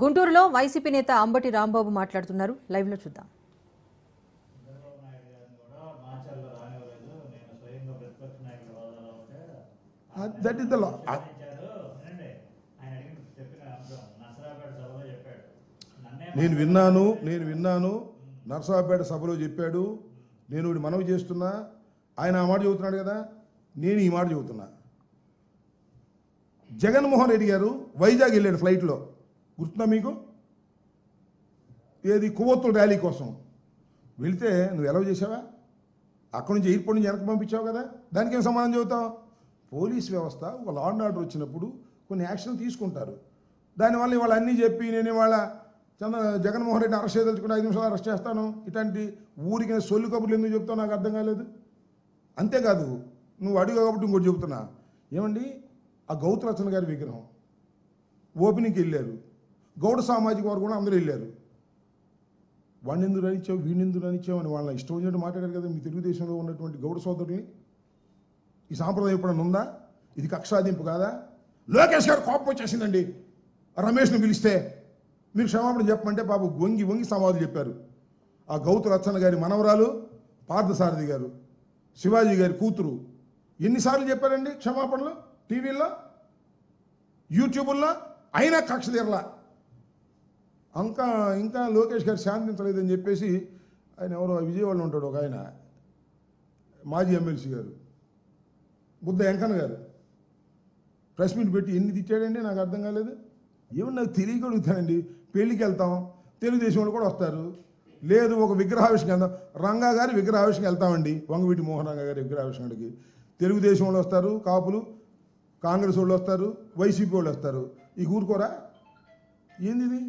గుంటూరులో వైసీపీ నేత అంబటి రాంబాబు మాట్లాడుతున్నారు. లైవ్లో చూద్దాం. మాచర్లో రానివ్వలేదు నేను దట్ ఇస్ ద లా విన్నాను నేను విన్నాను. నరసరావుపేట సభలో చెప్పాడు. నేను మనవి చేస్తున్నా. ఆయన ఆ మాట చెబుతున్నాడు కదా నేను ఈ మాట చెబుతున్నా. జగన్మోహన్ రెడ్డి గారు వైజాగ్ వెళ్ళాడు ఫ్లైట్లో గుర్తున్నా మీకు? ఏది? కొవ్వొత్తుల ర్యాలీ కోసం. వెళితే నువ్వు ఎలా చేసావా అక్కడి నుంచి ఎయిర్పోర్ట్ నుంచి వెనక్కి పంపించావు కదా? దానికి ఏం సమాధానం చెబుతావు? పోలీస్ వ్యవస్థ ఒక లా అండ్ ఆర్డర్ వచ్చినప్పుడు కొన్ని యాక్షన్ తీసుకుంటారు. దానివల్ల ఇవాళ అన్నీ చెప్పి నేను ఇవాళ చంద్ర జగన్మోహన్ రెడ్డి అరెస్ట్ చేయదలుచుకుంటే ఐదు నిమిషాలు అరెస్ట్ చేస్తాను. ఇట్లాంటి ఊరికి సొల్లు కబుర్లు ఎందుకు చెప్తావు? నాకు అర్థం కాలేదు. అంతేకాదు నువ్వు అడుగు కాబట్టి ఇంకోటి చెబుతున్నా. ఏమండి? ఆ గౌతరచన గారి విగ్రహం. ఓపెనింగ్కి వెళ్ళారు. గౌడ సామాజిక వారు కూడా అందరూ వెళ్ళారు. వాడిని ఎందుకు రానిచ్చావు వీడిని ఎందుకు రానిచ్చావు అని వాళ్ళ ఇష్టం వచ్చినట్టు మాట్లాడారు కదా మీ తెలుగుదేశంలో ఉన్నటువంటి గౌడ సోదరుల్ని ఈ సాంప్రదాయం ఎప్పుడన్నా ఉందా? ఇది కక్షాదింపు కాదా? లోకేష్ గారు కోపం వచ్చేసిందండి. రమేష్ని పిలిస్తే మీరు క్షమాపణ చెప్పమంటే పాప వంగి వంగి సమాధులు చెప్పారు. ఆ గౌతు రచ్చన్న గారి మనవరాలు పార్థసారథి గారు శివాజీ గారి కూతురు ఎన్నిసార్లు చెప్పారండి క్షమాపణలు? టీవీల్లో? యూట్యూబుల్లో? అయినా కక్ష తీరలా? ఇంకా ఇంకా లోకేష్ గారు శాంతించలేదని చెప్పేసి ఆయన ఎవరో విజయవాడలో ఉంటాడు ఒక ఆయన మాజీ ఎమ్మెల్సీ గారు బుద్ధ వెంకన్న గారు. ప్రెస్ మీట్ పెట్టి ఎన్ని తిట్టాడండి? నాకు అర్థం కాలేదు. ఏమన్నా నాకు తెలియగలుగుతానండి? పెళ్ళికి వెళ్తాం తెలుగుదేశం వాళ్ళు కూడా వస్తారు. లేదు ఒక విగ్రహావిష్యం వెళ్దాం. రంగా గారి విగ్రహావిష్యం వెళ్తామండి. వంగవీటి మోహన్ రంగా గారి విగ్రహావిష్యానికి తెలుగుదేశం వాళ్ళు వస్తారు కాపులు కాంగ్రెస్ వాళ్ళు వస్తారు వైసీపీ వాళ్ళు వస్తారు. ఈ ఊరుకోరా? ఏంది ఇది